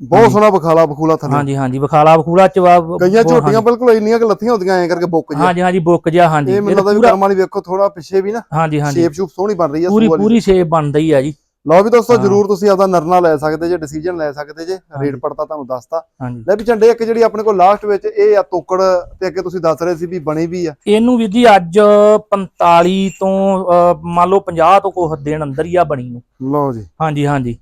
ਬਹੁਤ ਸੋਹਣਾ ਬਖਾਲਾ ਬਖੂਲਾ ਥੱਲੇ। ਹਾਂਜੀ ਹਾਂਜੀ ਵਿਖਾਲਾ ਬਖੂਲਾ ਜਵਾਬ ਕਈਆਂ ਝੋਟੀਆਂ ਬਿਲਕੁਲ ਇੰਨੀਆਂ ਕਿ ਲੱਥੀਆਂ ਹੁੰਦੀਆਂ ਐਂ ਕਰਕੇ ਬੁੱਕ ਜੀ ਹਾਂਜੀ ਹਾਂਜੀ ਬੁੱਕ ਜਿਆ ਹਾਂਜੀ। ਇਹ ਮੈਨੂੰ ਲੱਗਦਾ ਵੀ ਕਰਮ ਵਾਲੀ ਵੇਖੋ ਥੋੜਾ ਪਿੱਛੇ ਵੀ ਨਾ। ਹਾਂਜੀ ਹਾਂਜੀ। ਸ਼ੇਪ ਸ਼ੂਪ ਸੋਹਣੀ ਬਣ ਰਹੀ ਆ ਪੂਰੀ ਦੀ। ਪੂਰੀ ਸ਼ੇਪ ਬਣਦੀ ਆ ਜੀ। ਲਓ ਵੀ ਦੋਸਤੋ। ਜਰੂਰ ਤੁਸੀਂ ਆਪਦਾ ਨਰਨਾ ਲੈ ਸਕਦੇ ਜੇ ਡਿਸੀਜਨ ਲੈ ਸਕਦੇ ਜੇ ਰੇਟ। ਪੜਤਾ ਤੁਹਾਨੂੰ ਦੱਸਤਾ। ਲੈ ਵੀ ਝੰਡੇ ਇੱਕ ਜਿਹੜੀ ਆਪਣੇ ਕੋਲ ਲਾਸਟ ਵਿੱਚ ਇਹ ਆ ਤੋਕੜ ਤੇ ਅੱਗੇ ਤੁਸੀਂ ਦੱਸ ਰਹੇ ਸੀ ਵੀ ਬਣੀ ਵੀ ਆ। ਇਹਨੂੰ ਵੀਰ ਜੀ ਅੱਜ 45 ਤੋਂ ਮੰਨ ਲਓ 50 ਤੋਂ ਕੁਝ ਦਿਨ ਅੰਦਰ ਹੀ ਆ ਬਣੀ ਨੂੰ। ਲਓ ਜੀ। ਹਾਂਜੀ ਹਾਂਜੀ।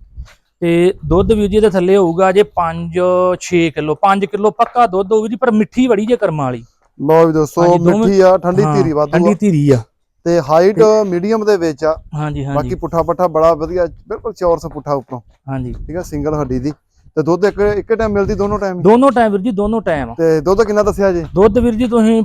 ਤੇ ਦੁੱਧ ਵੀਰ ਜੀ ਦੇ ਥੱਲੇ ਹੋਊਗਾ ਜੇ 5 6 ਕਿਲੋ 5 ਕਿਲੋ ਪੱਕਾ ਦੁੱਧ ਹੋਊਗੀ ਜੀ ਪਰ ਮਿੱਠੀ ਬੜੀ ਜੇ ਕਰਮਾਂ ਵਾਲੀ। ਲਓ ਵੀ ਦੋਸਤੋ ਮਿੱਠੀ ਆ ਠੰਡੀ ਧੀਰੀ ਵਾਧੂ ਠੰਡੀ ਧੀਰੀ ਆ। ਤੇ ਹਾਈਟ ਮੀਡੀਅਮ ਦੇ ਵਿੱਚ ਆ। ਹਾਂਜੀ ਬਾਕੀ ਹਾਂਜੀ। ਪੁੱਠਾ ਪੱਠਾ ਬੜਾ ਵਧੀਆ ਬਿਲਕੁਲ ਚੌਰਸ ਪੁੱਠਾ ਉੱਪਰੋਂ। ਹਾਂਜੀ। ਠੀਕ ਆ ਸਿੰਗਲ ਹੱਡੀ ਦੀ। ਤੇ ਦੁੱਧ ਇੱਕ ਇੱਕ ਟਾਈਮ ਮਿਲਦੀ ਦੋਨੋਂ ਟਾਈਮ ਦੋਨੋਂ ਟਾਈਮ ਵੀਰ ਜੀ ਦੋਨੋਂ ਟਾਈਮ ਤੇ ਦੁੱਧ ਕਿੰਨਾ ਦੱਸਿਆ ਜੀ? ਦੁੱਧ ਵੀਰ ਜੀ ਤੁਸੀਂ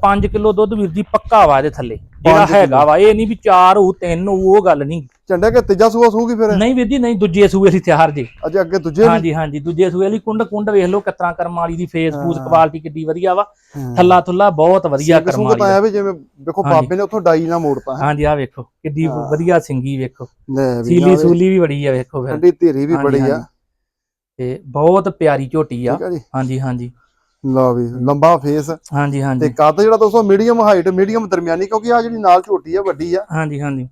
5 ਕਿਲੋ ਦੁੱਧ ਵੀਰ ਜੀ ਪੱਕਾ ਵਾ ਇਹਦੇ ਥੱਲੇ। ਜਿਹੜਾ ਹੈਗਾ ਵਾ ਇਹ ਨਹੀਂ ਵੀ 4 ਹੋਊ 3 ਹੋਊ ਉਹ ਗੱਲ ਨਹੀਂ। ਝੰਡੇ ਕਿ ਤੀਜਾ ਸੂਆ ਸੂਗੀ ਫਿਰ? ਨਹੀਂ ਵੀਰ ਜੀ ਨਹੀਂ ਦੂਜੇ ਸੂਏ ਲਈ ਤਿਆਰ ਜੀ। ਅਜੇ ਅੱਗੇ ਦੂਜੇ ਹਾਂਜੀ ਹਾਂਜੀ ਦੂਜੇ ਸੂਏ ਲਈ ਕੁੰਡ ਕੁੰਡ ਵੇਖ ਲਓ ਕਿਤਨਾ ਕਰਮ ਵਾਲੀ ਦੀ ਫੇਸ ਫੂਸ ਹਾਂ। ਕੁਆਲਿਟੀ ਕਿੱਡੀ ਵਧੀਆ ਵਾ। ਹਾਂ। ਥੱਲਾ ਥੁੱਲਾ ਬਹੁਤ ਵਧੀਆ ਕਰਮ ਵਾਲੀ ਤਾਂ ਦਾ। ਆਇਆ ਵੀ ਜਿਵੇਂ ਵੇਖੋ। ਬਾਬੇ ਨੇ ਉੱਥੋਂ ਡਾਈ ਨਾ ਮੋੜਤਾ ਹੈ ਹਾਂਜੀ ਆ ਵੇਖੋ ਕਿੱਡੀ ਹਾਂ। ਵਧੀਆ ਸਿੰਗੀ ਵੇਖੋ। ਸੀਲੀ ਨਾਲੇ ਸੂਲੀ ਵੀ ਬੜੀ ਆ ਵੇਖੋ ਫਿਰ। ਠੰਡੀ ਧੀਰੀ ਵੀ ਬੜੀ ਆ। ਤੇ ਬਹੁਤ ਪਿਆਰੀ ਝੋਟੀ ਆ। ਠੀਕ ਆ ਜੀ। ਹਾਂਜੀ ਹਾਂਜੀ। ਲਓ ਵੀ ਲੰਬਾ ਫੇਸ ਹਾਂਜੀ ਤੇ ਹਾਂਜੀ ਕੱਦ ਜਿਹੜਾ ਦੋਸਤੋ ਮੀਡੀਅਮ ਹਾਈਟ ਮੀਡੀਅਮ ਦਰਮਿਆਨੀ ਕਿਉਂਕਿ ਆ ਜਿਹੜੀ ਨਾਲ ਝੋਟੀ ਆ ਵੱਡੀ ਆ। ਹਾਂਜੀ ਹਾਂਜੀ।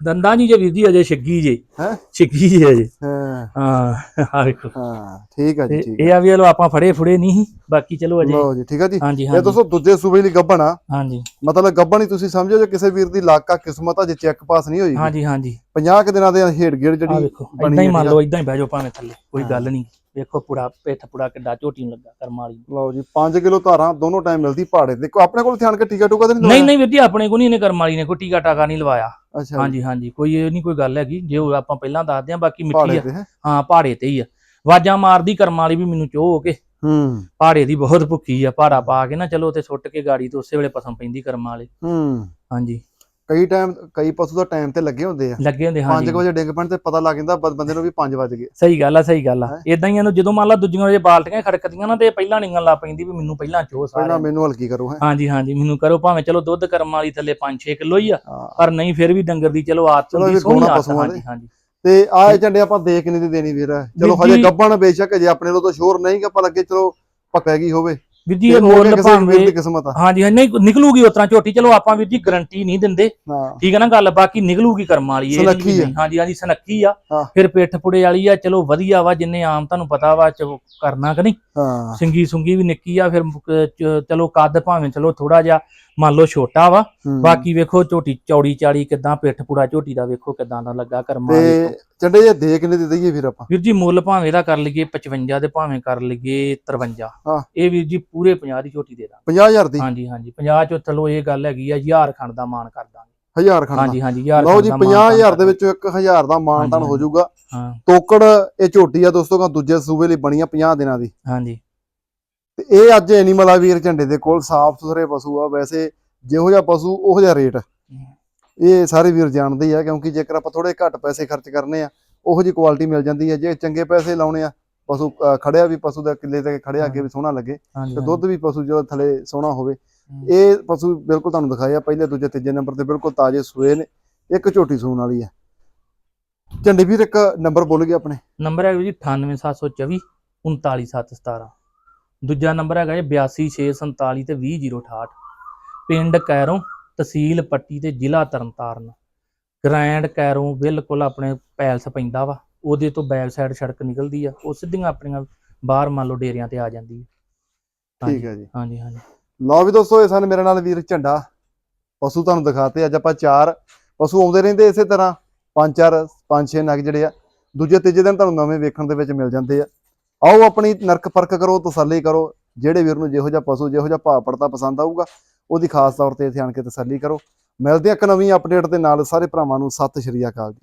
ਦੰਦਾਂ ਜੀ ਜੇ ਜੀ ਅਜੇ ਛਿੱਗੀ ਜੇ। ਹੈਂ? ਛਿੱਗੀ ਜੇ ਅਜੇ। ਹਾਂ। ਹਾਂ ਆ ਵੇਖੋ। ਹਾਂ ਠੀਕ ਆ ਜੀ ਠੀਕ ਇਹ ਆ ਵੀ ਲੋ ਆਪਾਂ ਫੜੇ ਫੁੜੇ ਨਹੀਂ ਬਾਕੀ ਚਲੋ ਅਜੇ। ਲਓ ਜੀ ਠੀਕ ਆ ਜੀ। ਇਹ ਦੋਸਤੋ ਦੂਜੇ ਸੂਬੇ ਲਈ ਗੱਬਣ ਆ। ਹਾਂਜੀ। ਮਤਲਬ ਗੱਬਣ ਹੀ ਤੁਸੀਂ ਸਮਝੋ ਜੇ ਕਿਸੇ ਵੀਰ ਦੀ ਲੱਕ ਆ ਕਿਸਮਤ ਆ ਜੇ ਚੈੱਕ ਪਾਸ ਨਹੀਂ ਹੋਈ। ਹਾਂਜੀ ਹਾਂਜੀ। 50 ਕੁ ਦਿਨਾਂ ਦੇ ਹੇਡ ਗੇੜ ਆ ਜਿਹੜੀ ਵੇਖੋ ਬਣੀ ਇਦਾਂ ਹੀ ਆ, ਮੰਨ ਆ। ਲਓ ਇਦਾਂ ਹੀ ਬਹਿ ਜਾਓ ਭਾਵੇਂ ਥੱਲੇ ਕੋਈ। ਗੱਲ ਨਹੀਂ। ਵੇਖੋ ਪੁੜਾ ਪਿੱਠ ਪੁੜਾ ਕਿੱਡਾ ਝੋਟੀ ਨੂੰ ਲੱਗਾ ਕਰਮ ਵਾਲੀ। ਲਓ ਜੀ 5 ਕਿਲੋ ਧਾਰਾਂ ਦੋਨੋਂ ਟਾਈਮ ਮਿਲਦੀ ਤੇ। ਕੋਈ ਆਪਣੇ ਕੋਲ ਧਿਆਨ ਕੇ ਟੀਕਾ ਟੂਕਾ ਤਾਂ ਨਹੀਂ ਨਹੀਂ ਨਹੀਂ ਵੀਰ ਜੀ ਆਪਣੇ ਕੋ ਨਹੀਂ ਇਹਨੇ ਕਰਮ ਵਾਲੀ ਨੇ ਕੋਈ ਟੀਕਾ ਟਾਕਾ ਨਹੀਂ ਲਵਾਇਆ। ਅੱਛਾ। ਹਾਂਜੀ ਹਾਂਜੀ ਕੋਈ ਇਹ ਨਹੀਂ ਕੋਈ ਗੱਲ ਹੈਗੀ। ਜੇ ਆਪਾਂ ਪਹਿਲਾਂ ਦੱਸਦੇ ਆ ਬਾਕੀ ਮਿੱਠੀ ਆ। ਹੈ? ਪਹਾੜੇ ਤੇ ਹੀ ਆ। ਵਾਜਾਂ ਮਾਰਦੀ ਕਰਮ ਵਾਲੀ ਵੀ ਮੈਨੂੰ ਚੋਹ ਹੋ ਕੇ। ਹੂੰ। ਪਹਾੜੇ ਦੀ ਬਹੁਤ ਭੁੱਖੀ ਆ ਪਹਾੜਾ ਪਾ ਕੇ ਨਾ ਚਲੋ ਤੇ ਸੁੱਟ ਕੇ ਗਾੜੀ ਤੇ ਉਸੇ ਵੇਲੇ ਪਸਮ ਪੈਂਦੀ ਕਰਮ ਵਾਲੇ। ਹੂੰ। ਹਾਂਜੀ। ਕਈ ਟਾਈਮ ਕਈ ਪਸ਼ੂ ਦਾ ਟਾਈਮ ਤੇ ਲੱਗੇ ਹੁੰਦੇ ਆ। ਲੱਗੇ ਹੁੰਦੇ 5 ਹਾਂਜੀ ਵਜੇ ਡਿੱਗ ਪੈਣ ਤੇ ਪਤਾ ਲੱਗ ਜਾਂਦਾ ਬੰਦੇ ਨੂੰ ਵੀ 5 ਵਜ ਗਏ। ਸਹੀ ਗੱਲ ਆ ਸਹੀ ਗੱਲ ਆ। ਹੈਂ? ਇਦਾਂ ਹੀ ਇਹਨੂੰ ਜਦੋਂ ਮੰਨ ਲਾ ਦੂਜੀਆਂ ਜੇ ਬਾਲਟੀਆਂ ਖੜਕਦੀਆਂ ਨਾ ਤੇ ਪਹਿਲਾਂ ਨਿੰਗਣ ਲੱਗ ਪੈਂਦੀ ਵੀ ਮੈਨੂੰ ਪਹਿਲਾਂ ਚੋਹ ਪਹਿਲਾਂ ਸਾਰਿਆਂ ਮੈਨੂੰ ਹਲਕੀ ਕਰੋ ਹੈ। ਹਾਂਜੀ ਹਾਂਜੀ ਮੈਨੂੰ ਕਰੋ ਭਾਵੇਂ ਚਲੋ ਦੁੱਧ ਕਰਮ ਵਾਲੀ ਥੱਲੇ 5-6 ਕਿਲੋ ਹੀ ਆ ਹਾਂ। ਪਰ ਨਹੀਂ ਫਿਰ ਵੀ ਡੰਗਰ ਦੀ ਚਲੋ ਆਦਤ ਹੁੰਦੀ ਸੋਹਣੀ ਆਦਤ ਹਾਂਜੀ ਹਾਂਜੀ। ਤੇ ਆਹ ਝੰਡੇ ਆਪਾਂ ਦੇਖ ਨਹੀਂ ਦੇਣੀ ਵੀਰ। ਚਲੋ ਹਜੇ ਗੱਬਣ ਬੇਸ਼ੱਕ ਜੇ ਆਪਣੇ ਲੋ ਤਾਂ ਸ਼ੋਰ ਨਹੀਂ ਕਿ ਆਪਾਂ ਲੱਗੇ ਚਲੋ ਪੱਕਾ ਗਈ ਹੋਵੇ। ਵੀਰ ਜੀ ਇਹ ਮੁੱਲ ਭਾਵੇਂ ਕਿਸਮਤ ਆ। ਹਾਂਜੀ ਨਹੀਂ ਨਿਕਲੂਗੀ ਉਤਰਾ ਝੋਟੀ। ਚਲੋ ਆਪਾਂ ਵੀਰ ਜੀ ਗਰੰਟੀ ਨਹੀਂ ਦਿੰਦੇ। ਠੀਕ ਹੈ ਨਾ ਗੱਲ ਬਾਕੀ ਨਿਕਲੂਗੀ ਕਰਮ ਵਾਲੀ ਇਹ। ਹਾਂਜੀ ਹਾਂਜੀ ਸਨੱਖੀ ਆ। ਫਿਰ ਪਿੱਠ ਪੁੜੇ ਵਾਲੀ ਆ ਚਲੋ ਵਧੀਆ ਵਾ ਜਿੰਨੇ ਆਮ ਤੁਹਾਨੂੰ ਪਤਾ ਵਾ ਚਲੋ ਕਰਨਾ ਕਿ ਨਹੀਂ। ਸਿੰਗੀ ਸੁੰਗੀ ਵੀ ਨਿੱਕੀ ਆ ਫਿਰ ਚ- ਚਲੋ ਕੱਦ ਭਾਵੇਂ ਚਲੋ ਥੋੜਾ ਜਿਹਾ ਮੰਨ ਲਓ ਛੋਟਾ ਵਾ। ਬਾਕੀ ਵੇਖੋ ਝੋਟੀ ਚੌੜੀ ਚਾੜੀ ਕਿਦਾਂ ਪਿੱਠ ਪੁੜਾ ਝੋਟੀ ਦਾ ਵੇਖੋ ਕਿਦਾਂ ਦਾ ਲੱਗਾ ਕਰਮ ਤੇ ਝੰਡੇ ਜੇ ਦੇਖ ਨਹੀਂ ਦਈਏ ਫਿਰ ਆਪਾਂ? ਵੀਰ ਜੀ ਮੁੱਲ ਭਾਵੇਂ ਦਾ ਕਰ ਲਈਏ 55 ਦੇ ਭਾਵੇਂ ਕਰ ਲਈਏ 53 ਹਾਂ। ਇਹ ਵੀਰ ਜੀ ਪੂਰੇ 50 ਦੀ ਝੋਟੀ ਦੇ ਦਾਂ 50000 ਦੀ? ਹਾਂਜੀ ਹਾਂਜੀ। 50 ਚੋਂ ਚਲੋ ਇਹ ਗੱਲ ਹੈਗੀ ਆ ਹਜ਼ਾਰ ਖੰਡ ਦਾ ਮਾਨ ਕਰ ਦਾਂਗੇ। 1000 ਖੰਡ ਹਾਂਜੀ ਹਾਂਜੀ ਯਾਰ ਲਓ ਜੀ ਖੰਡ ਦਾ 50000 ਮਾਨਤਾਨ ਦੇ ਵਿੱਚੋਂ 1000 ਦਾ ਮਾਨਤਾਨ ਹਾਂਜੀ, ਹੋ ਜਾਊਗਾ। ਹਾਂ। ਤੋਕੜ ਇਹ ਝੋਟੀ ਆ ਦੋਸਤੋ ਕਾ ਦੂਜੇ ਸੂਬੇ ਲਈ ਬਣੀ ਆ 50 ਦਿਨਾਂ ਦੀ। ਹਾਂਜੀ। ਤੇ ਇਹ ਅੱਜ ਐਨੀਮਲ ਆ ਵੀਰ ਝੰਡੇ ਦੇ ਕੋਲ ਸਾਫ਼ ਸੁਥਰੇ ਪਸ਼ੂ ਆ ਵੈਸੇ ਜਿਹੋ ਜਿਹਾ ਪਸ਼ੂ ਉਹੋ ਜਿਹਾ ਰੇਟ। ਇਹ ਸਾਰੇ ਵੀਰ ਜਾਣਦੇ ਹੀ ਆ ਕਿਉਂਕਿ ਜੇਕਰ ਆਪਾਂ ਥੋੜੇ ਘੱਟ ਪੈਸੇ ਖਰਚ ਕਰਨੇ ਆ ਉਹੋ ਜੀ ਕੁਆਲਿਟੀ ਮਿਲ ਜਾਂਦੀ ਹੈ ਜੇ ਚੰਗੇ ਪੈਸੇ ਲਾਉਣੇ ਆ ਪਸ਼ੂ ਖੜਿਆ ਵੀ ਪਸ਼ੂ ਦਾ ਕਿੱਲੇ ਤੇ ਖੜਿਆ ਅੱਗੇ ਵੀ ਸੋਹਣਾ ਲੱਗੇ ਤੇ ਦੁੱਧ ਵੀ ਪਸ਼ੂ ਜਦੋਂ ਥਲੇ ਸੋਹਣਾ ਹੋਵੇ। ਇਹ ਪਸ਼ੂ ਬਿਲਕੁਲ ਤੁਹਾਨੂੰ ਦਿਖਾਇਆ ਪਹਿਲੇ ਦੂਜੇ ਤੀਜੇ ਨੰਬਰ ਤੇ ਬਿਲਕੁਲ ਤਾਜ਼ੇ ਸੂਏ ਨੇ ਇੱਕ ਝੋਟੀ ਸੂਣ ਵਾਲੀ ਹੈ ਝੰਡੇ ਵੀਰ ਇੱਕ ਨੰਬਰ ਬੋਲ ਗਏ ਆਪਣੇ। ਨੰਬਰ ਹੈਗਾ ਜੀ 98724 39717 ਦੂਜਾ ਨੰਬਰ ਹੈਗਾ ਜੀ 82647 ਤੇ 20068 ਪਿੰਡ ਕੈਰੋਂ ਤਹਿਸੀਲ ਪੱਟੀ ਤੇ ਜ਼ਿਲ੍ਹਾ ਤਰਨਤਾਰਨ। ਗ੍ਰੈਂਡ ਕੈਰੋਂ ਬਿਲਕੁਲ ਆਪਣੇ ਪੈਲਸ ਪੈਂਦਾ ਵਾ ਉਹਦੇ ਤੋਂ ਬੈਕ ਸਾਈਡ ਸੜਕ ਨਿਕਲਦੀ ਆ ਉਹ ਸਿੱਧੀਆਂ ਆਪਣੀਆਂ ਬਾਹਰ ਮੰਨ ਲਓ ਡੇਰਿਆਂ ਤੇ ਆ ਜਾਂਦੀ ਹੈ ਠੀਕ ਹੈ ਜੀ। ਹਾਂਜੀ ਹਾਂਜੀ। ਲਓ ਵੀ ਦੋਸਤੋ ਇਹ ਸਨ ਮੇਰੇ ਨਾਲ ਵੀਰ ਝੰਡਾ। ਪਸ਼ੂ ਤੁਹਾਨੂੰ ਦਿਖਾਤੇ ਅੱਜ ਆਪਾਂ ਚਾਰ ਪਸ਼ੂ ਆਉਂਦੇ ਰਹਿੰਦੇ ਇਸੇ ਤਰ੍ਹਾਂ। ਪੰਜ ਚਾਰ ਪੰਜ ਛੇ ਨਗ ਜਿਹੜੇ ਆ ਦੂਜੇ ਤੀਜੇ ਦਿਨ ਤੁਹਾਨੂੰ ਨਵੇਂ ਵੇਖਣ ਦੇ ਵਿੱਚ ਮਿਲ ਜਾਂਦੇ ਆ। ਆਓ ਆਪਣੀ ਨਰਕ ਪਰਖ ਕਰੋ, ਤਸੱਲੀ ਕਰੋ। ਜਿਹੜੇ ਵੀਰ ਨੂੰ ਜਿਹੋ ਜਿਹਾ ਪਸ਼ੂ, ਜਿਹੋ ਜਿਹਾ ਭਾਅ ਪੜਤਾ ਪਸੰਦ ਆਊਗਾ, ਉਹਦੀ ਖਾਸ ਤੌਰ ਤੇ ਇੱਥੇ ਆਣ ਕੇ ਤਸੱਲੀ ਕਰੋ। ਮਿਲਦੇ ਆ ਇੱਕ ਨਵੀਂ ਅਪਡੇਟ ਦੇ ਨਾਲ। ਸਾਰੇ ਭਰਾਵਾਂ ਨੂੰ ਸਤਿ ਸ਼੍ਰੀ ਅਕਾਲ ਜੀ।